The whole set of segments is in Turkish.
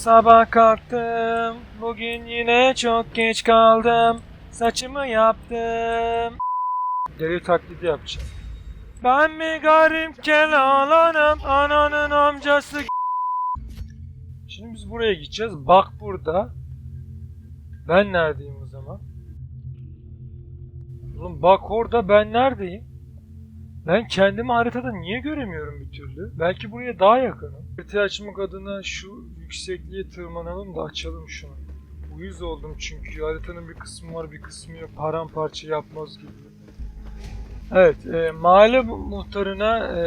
Sabah kalktım, bugün yine çok geç kaldım. Saçımı yaptım. Deli taklidi yapacağım. Ben mi garip kelanım, ananın amcası Şimdi biz buraya gideceğiz. Bak burada. Ben neredeyim o zaman? Oğlum bak orada ben neredeyim? Ben kendimi haritada niye göremiyorum bir türlü? Belki buraya daha yakınım. Haritayı açmak adına şu yüksekliğe tırmanalım da açalım şunu. Uyuz oldum çünkü haritanın bir kısmı var bir kısmı yok. Paramparça yapmaz gibi. Evet, e, mahalle mu- muhtarına e,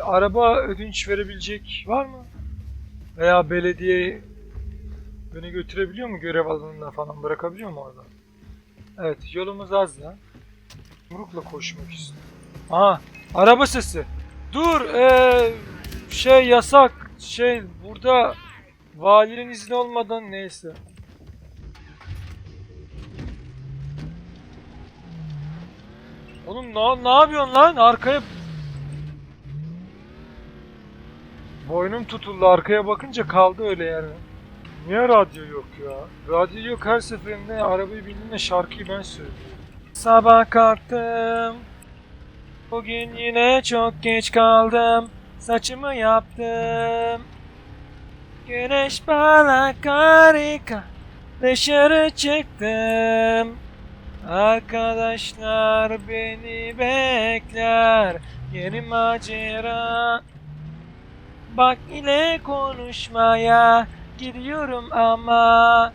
araba ödünç verebilecek var mı? Veya belediye beni götürebiliyor mu görev alanına falan bırakabiliyor mu orada? Evet, yolumuz az ya. Yumrukla koşmak istiyorum. Aha, araba sesi. Dur, eee, şey yasak. Şey, burada valinin izni olmadan neyse. Oğlum ne, ne yapıyorsun lan? Arkaya... Boynum tutuldu. Arkaya bakınca kaldı öyle yani. Niye radyo yok ya? Radyo yok her seferinde arabayı bindiğimde şarkıyı ben söylüyorum. Sabah kalktım. Bugün yine çok geç kaldım. Saçımı yaptım. Güneş parlak harika. Dışarı çıktım. Arkadaşlar beni bekler. Yeni macera. Bak ile konuşmaya gidiyorum ama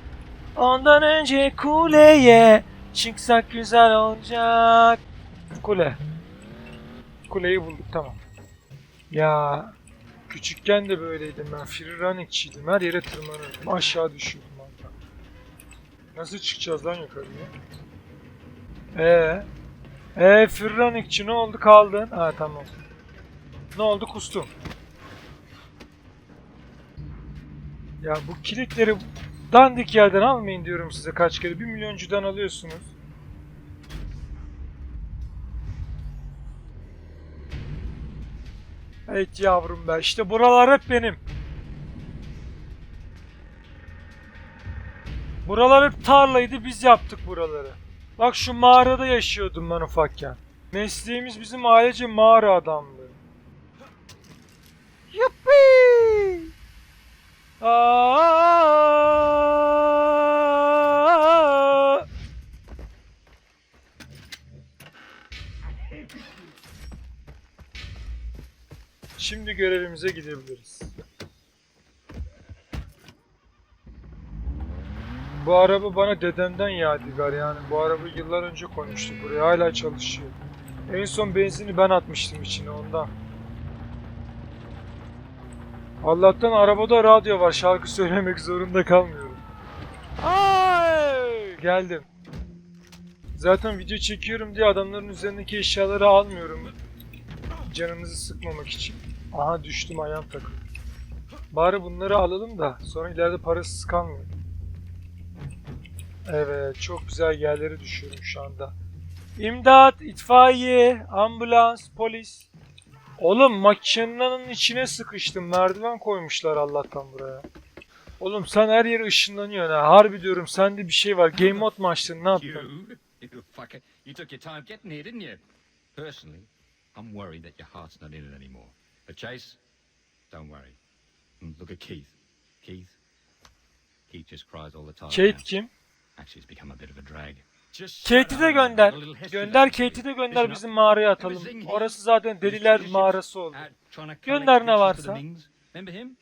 ondan önce kuleye çıksak güzel olacak. Kule. Kuleyi bulduk tamam. Ya küçükken de böyleydim ben. Free running'çiydim. Her yere tırmanırdım. Aşağı düşüyordum hatta. Nasıl çıkacağız lan yukarıya? Ee, ee free running'çi ne oldu kaldın? Ha tamam. Ne oldu kustum. Ya bu kilitleri dandik yerden almayın diyorum size kaç kere. Bir milyoncudan alıyorsunuz. Evet yavrum be. İşte buralar hep benim. Buralar hep tarlaydı. Biz yaptık buraları. Bak şu mağarada yaşıyordum ben ufakken. Mesleğimiz bizim ailece mağara adamlığı. Yuppi! Aa! Şimdi görevimize gidebiliriz. Bu araba bana dedemden yadigar yani. Bu arabayı yıllar önce koymuştu buraya. Hala çalışıyor. En son benzini ben atmıştım içine ondan. Allah'tan arabada radyo var. Şarkı söylemek zorunda kalmıyorum. Ay! Geldim. Zaten video çekiyorum diye adamların üzerindeki eşyaları almıyorum. Canınızı sıkmamak için. Aha düştüm ayağım takıldı. Bari bunları alalım da sonra ileride parasız kalmıyor. Evet çok güzel yerlere düşüyorum şu anda. İmdat, itfaiye, ambulans, polis. Oğlum makinenin içine sıkıştım. Merdiven koymuşlar Allah'tan buraya. Oğlum sen her yere ışınlanıyorsun ha. Harbi diyorum sende bir şey var. Game mode mu açtın ne yaptın? You, took your time getting here, didn't you? Personally, I'm worried that your heart's not in it anymore. But Chase, don't worry. Hmm, Look at Keith. Keith. Keith just cries all the time. Kate now. kim? Actually, it's become a bit of a drag. Just Kate'i de shut up. gönder. A little history Gönder lesson Kate'i for de you. gönder Listen bizim up. mağaraya It was atalım. Zing He. Orası zaten He deliler was mağarası oldu. out trying to collect Gönder ne pictures for the varsa. Mings. Remember him?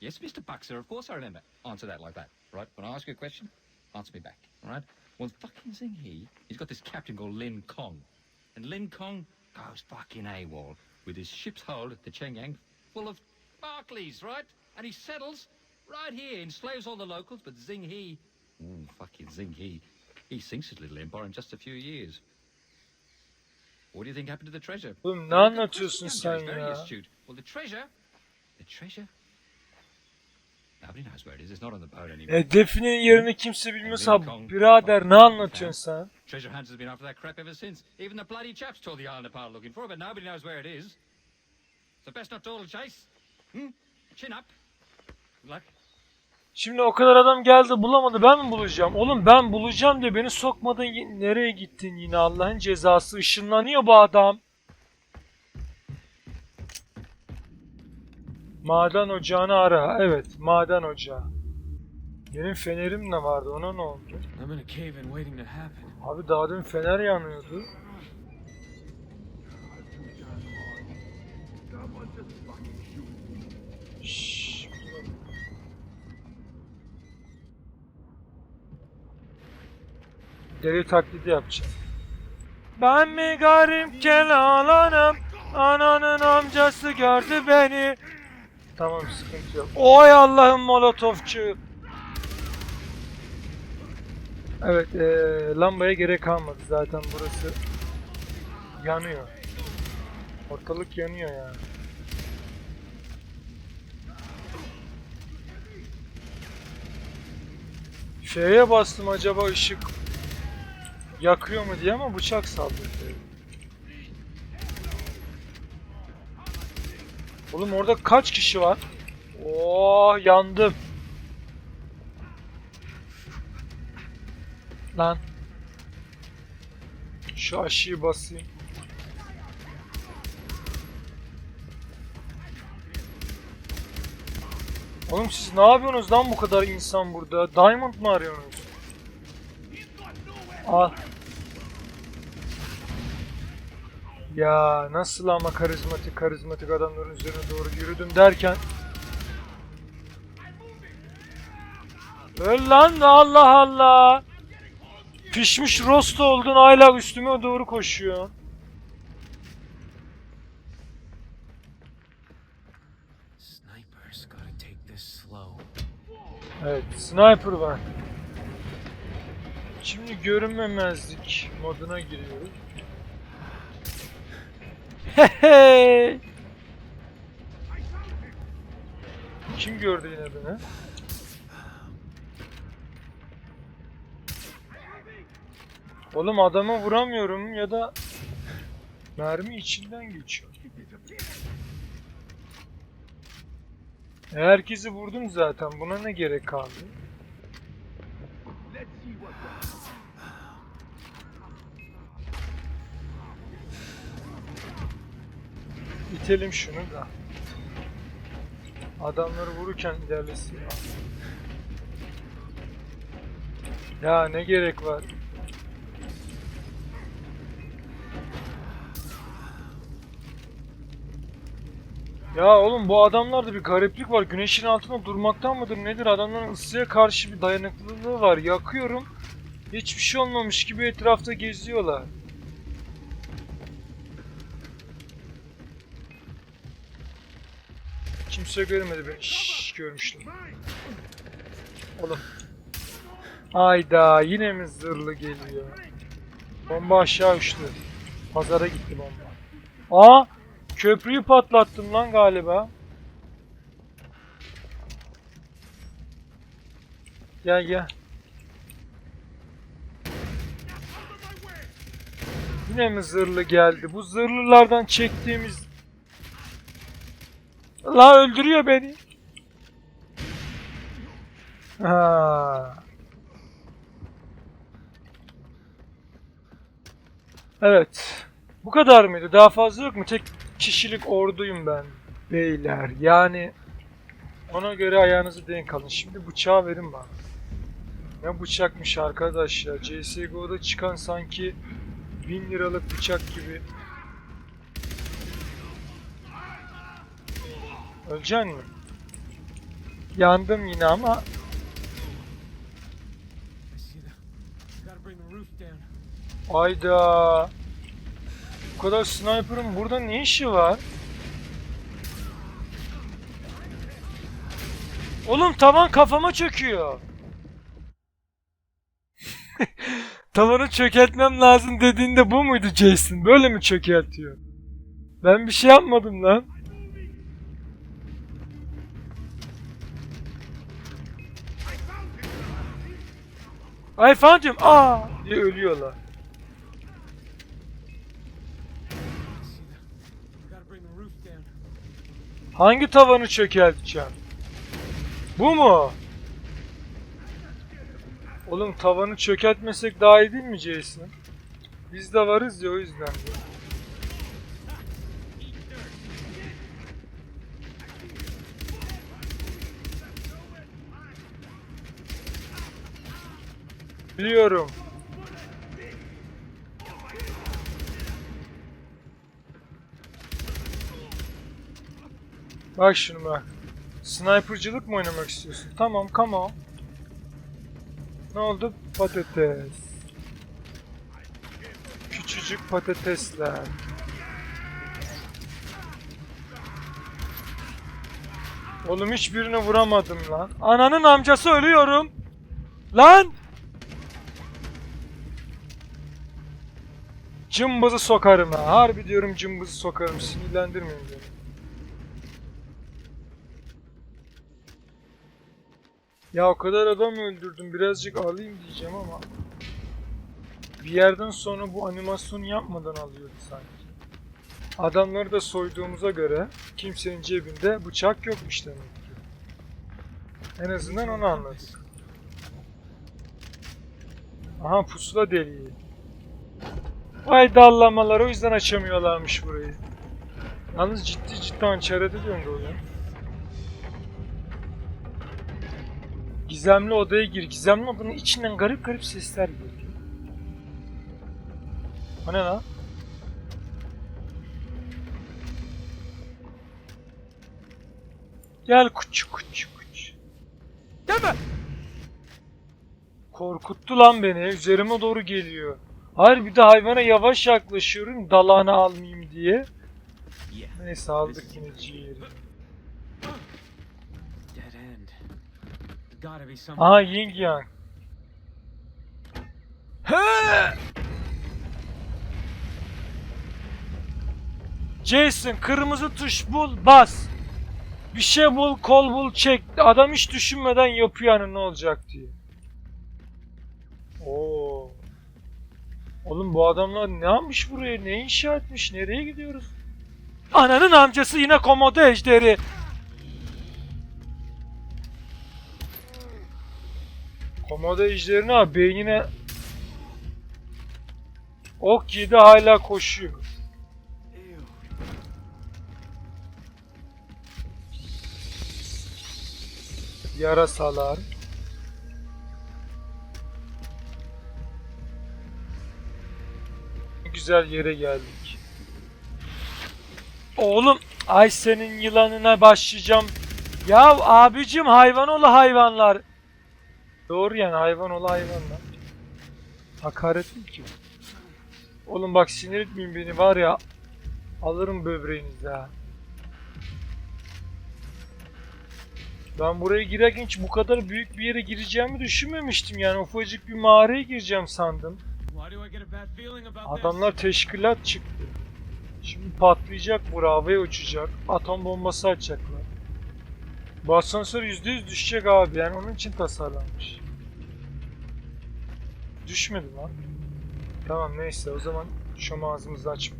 Yes, Mr. Buxer, of course I remember. Answer that like that, right? When I ask you a question, answer me back, all right? Well, fucking Zing He, he's got this captain called Lin Kong. And Lin Kong goes fucking AWOL with his ship's hold at the Chengyang full of Barclays, right? And he settles right here, enslaves all the locals, but Zing He, ooh, fucking Zing He, he sinks his little empire in just a few years. What do you think happened to the treasure? Oğlum ne Very good anlatıyorsun sen very ya? astute. Well, the treasure, the treasure. E definin yerini kimse bilmiyorsa birader ne anlatıyorsun sen? Treasure hunters have been after that crap ever since. Even the bloody chaps tore the island apart looking for it, but nobody knows where it is. So best not dawdle chase. Hmm? Chin up. Good luck. Şimdi o kadar adam geldi bulamadı ben mi bulacağım? Oğlum ben bulacağım diye beni sokmadın nereye gittin yine Allah'ın cezası ışınlanıyor bu adam. Maden ocağını ara. Evet maden ocağı. Benim fenerim de vardı ona ne oldu? Abi daha dün fener yanıyordu. Şşş. Deli taklidi yapacağım. Ben mi garip kelanım? Ananın amcası gördü beni. Tamam sıkıntı yok. Oy Allah'ım molotofçu. Evet, eee, lambaya gerek kalmadı zaten burası yanıyor. Ortalık yanıyor yani. Şeye bastım acaba ışık yakıyor mu diye ama bıçak saldırdı. Oğlum orada kaç kişi var? Oo yandım. Lan. Şu aşıyı basayım. Oğlum siz ne yapıyorsunuz lan bu kadar insan burada? Diamond mı arıyorsunuz? Al. Ya nasıl ama karizmatik karizmatik adamların üzerine doğru yürüdüm derken Öl lan Allah Allah. Pişmiş rost oldun hala üstüme doğru koşuyor. Evet, sniper var. Şimdi görünmemezlik moduna giriyoruz. Kim gördü yine beni? Oğlum adamı vuramıyorum ya da mermi içinden geçiyor. Herkesi vurdum zaten. Buna ne gerek kaldı? İtelim şunu da. Adamları vururken ilerlesin. Ya ne gerek var? Ya oğlum bu adamlarda bir gariplik var. Güneşin altında durmaktan mıdır nedir? Adamların ısıya karşı bir dayanıklılığı var. Yakıyorum. Hiçbir şey olmamış gibi etrafta geziyorlar. Kimse görmedi beni. Şşş görmüştüm. Oğlum. Hayda yine mi zırhlı geliyor? Bomba aşağı uçtu. Pazara gitti bomba. Aa! Köprüyü patlattım lan galiba. Gel gel. Yine mi zırhlı geldi? Bu zırhlılardan çektiğimiz... La öldürüyor beni. Ha. Evet. Bu kadar mıydı? Daha fazla yok mu? Tek kişilik orduyum ben. Beyler yani ona göre ayağınızı denk alın. Şimdi bıçağı verin bana. Ne bıçakmış arkadaş ya. CSGO'da çıkan sanki 1000 liralık bıçak gibi. Öleceksin mi? Yandım yine ama. Ayda. Bu kadar sniper'ın burada ne işi var? Oğlum tavan kafama çöküyor. Tavanı çökertmem lazım dediğinde bu muydu Jason? Böyle mi çökertiyor? Ben bir şey yapmadım lan. I found him. Aa diye ölüyorlar. Hangi tavanı çökerteceğim? Bu mu? Oğlum tavanı çökertmesek daha iyi değil mi Jason? Biz de varız ya o yüzden. de. Biliyorum. Bak şunu bak. Sniper'cılık mı oynamak istiyorsun? Tamam, come on. Ne oldu? Patates. Küçücük patatesler. Oğlum hiçbirini vuramadım lan. Ananın amcası ölüyorum. Lan! Cımbızı sokarım ha. Harbi diyorum cımbızı sokarım. Sinirlendirmeyin beni. Ya o kadar adam öldürdüm. Birazcık alayım diyeceğim ama. Bir yerden sonra bu animasyonu yapmadan alıyordu sanki. Adamları da soyduğumuza göre kimsenin cebinde bıçak yokmuş demek ki. En azından onu anladık. Aha pusula deliği. Vay dallamalar o yüzden açamıyorlarmış burayı. Yalnız ciddi ciddi hançer ediliyor da oluyor. Gizemli odaya gir. Gizemli odanın içinden garip garip sesler geliyor. O ne lan? Gel kuç kuç kuç. Gelme! Korkuttu lan beni. Üzerime doğru geliyor. Hayır bir de hayvana yavaş yaklaşıyorum dalağını almayayım diye. Neyse aldık yine ciğeri. Aha Ying Yang. Jason kırmızı tuş bul bas. Bir şey bul kol bul çek. Adam hiç düşünmeden yapıyor yani ne olacak diye. Oğlum bu adamlar ne yapmış buraya? Ne inşa etmiş? Nereye gidiyoruz? Ananın amcası yine komodo ejderi. Komodo ejderini abi beynine ok yedi hala koşuyor. Yarasalar. Güzel yere geldik. Oğlum ay senin yılanına başlayacağım. Ya abicim hayvan oğlu hayvanlar. Doğru yani hayvan oğlu hayvanlar. Hakaret değil ki. Oğlum bak sinir etmeyin beni var ya. Alırım böbreğinizi ha. Ben buraya girerken hiç bu kadar büyük bir yere gireceğimi düşünmemiştim yani ufacık bir mağaraya gireceğim sandım. Adamlar teşkilat çıktı. Şimdi patlayacak bu uçacak. Atom bombası atacaklar. Bu asansör %100 düşecek abi yani onun için tasarlanmış. Düşmedi lan. Tamam neyse o zaman şom ağzımızı açma.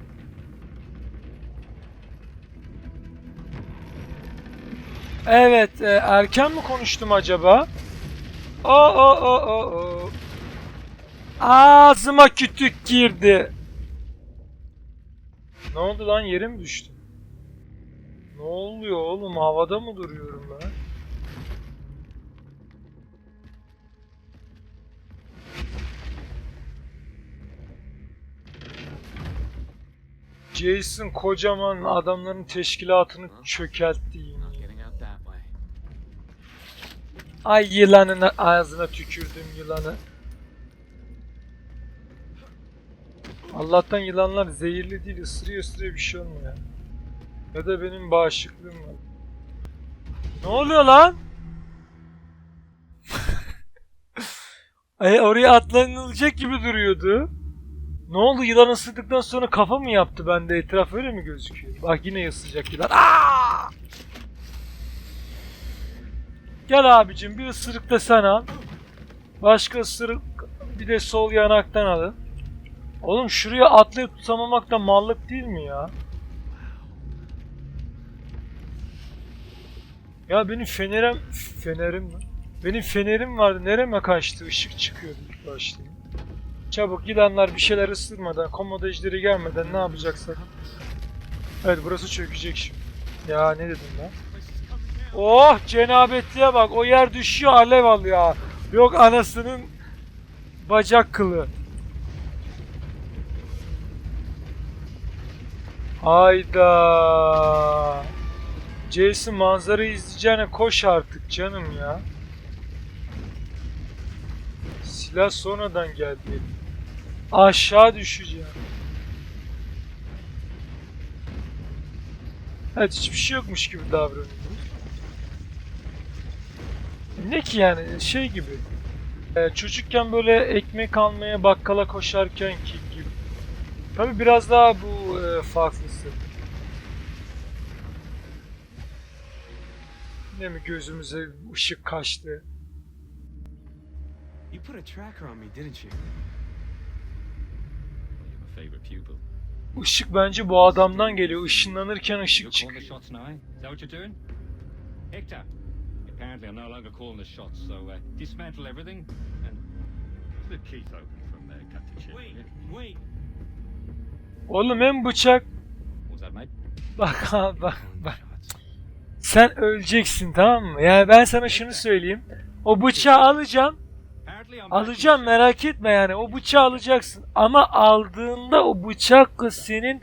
Evet, e, erken mi konuştum acaba? O o o o. Ağzıma kütük girdi. Ne oldu lan yerim düştü. Ne oluyor oğlum havada mı duruyorum ben? Jason kocaman adamların teşkilatını çökeltti yine. Ay yılanın ağzına tükürdüm yılanı. Allah'tan yılanlar zehirli değil, ısırıyor ısırıyor bir şey olmuyor. Ya da benim bağışıklığım var. Ne oluyor lan? Ay oraya atlanılacak gibi duruyordu. Ne oldu yılan ısırdıktan sonra kafa mı yaptı bende etraf öyle mi gözüküyor? Bak yine ısıracak yılan. Aa! Gel abicim bir ısırık da sen al. Başka ısırık bir de sol yanaktan alın. Oğlum şuraya atlayıp tutamamak da mallık değil mi ya? Ya benim fenerim... Fenerim mi? Benim fenerim vardı. Nereme kaçtı? Işık çıkıyordu ilk başta. Çabuk gidenler bir şeyler ısırmadan, komodo gelmeden ne yapacaksak. Evet burası çökecek şimdi. Ya ne dedim lan? Oh cenabetliğe bak o yer düşüyor alev alıyor. Yok anasının bacak kılı. Hayda. Jason manzarayı izleyeceğine koş artık canım ya. Silah sonradan geldi. Aşağı düşeceğim. Evet hiçbir şey yokmuş gibi davranıyor. Ne ki yani şey gibi. Ee, çocukken böyle ekmek almaya bakkala koşarken ki gibi. Tabi biraz daha bu e, farklısı. Ne mi gözümüze ışık kaçtı. You put a tracker on me, didn't you? You have a favourite pupil. Işık bence bu adamdan geliyor. Işınlanırken ışık çıkıyor. shots now? Is that what you're doing? Hector, apparently I'm no longer calling the shots, so uh, dismantle everything and split Keith open from there, cut the chip. Wait, yeah? wait. Oğlum hem bıçak. Bak ha, bak bak. Sen öleceksin tamam mı? Yani ben sana şunu söyleyeyim. O bıçağı alacağım. Alacağım merak etme yani. O bıçağı alacaksın. Ama aldığında o bıçakla senin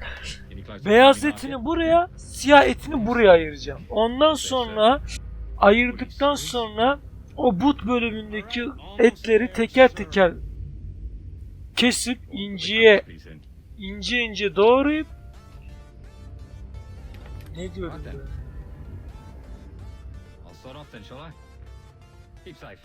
beyaz etini buraya, siyah etini buraya ayıracağım. Ondan sonra ayırdıktan sonra o but bölümündeki etleri teker teker kesip inciye. İnce ince doğrayıp ne diyordum ben? I'll start off then, shall I? Keep safe.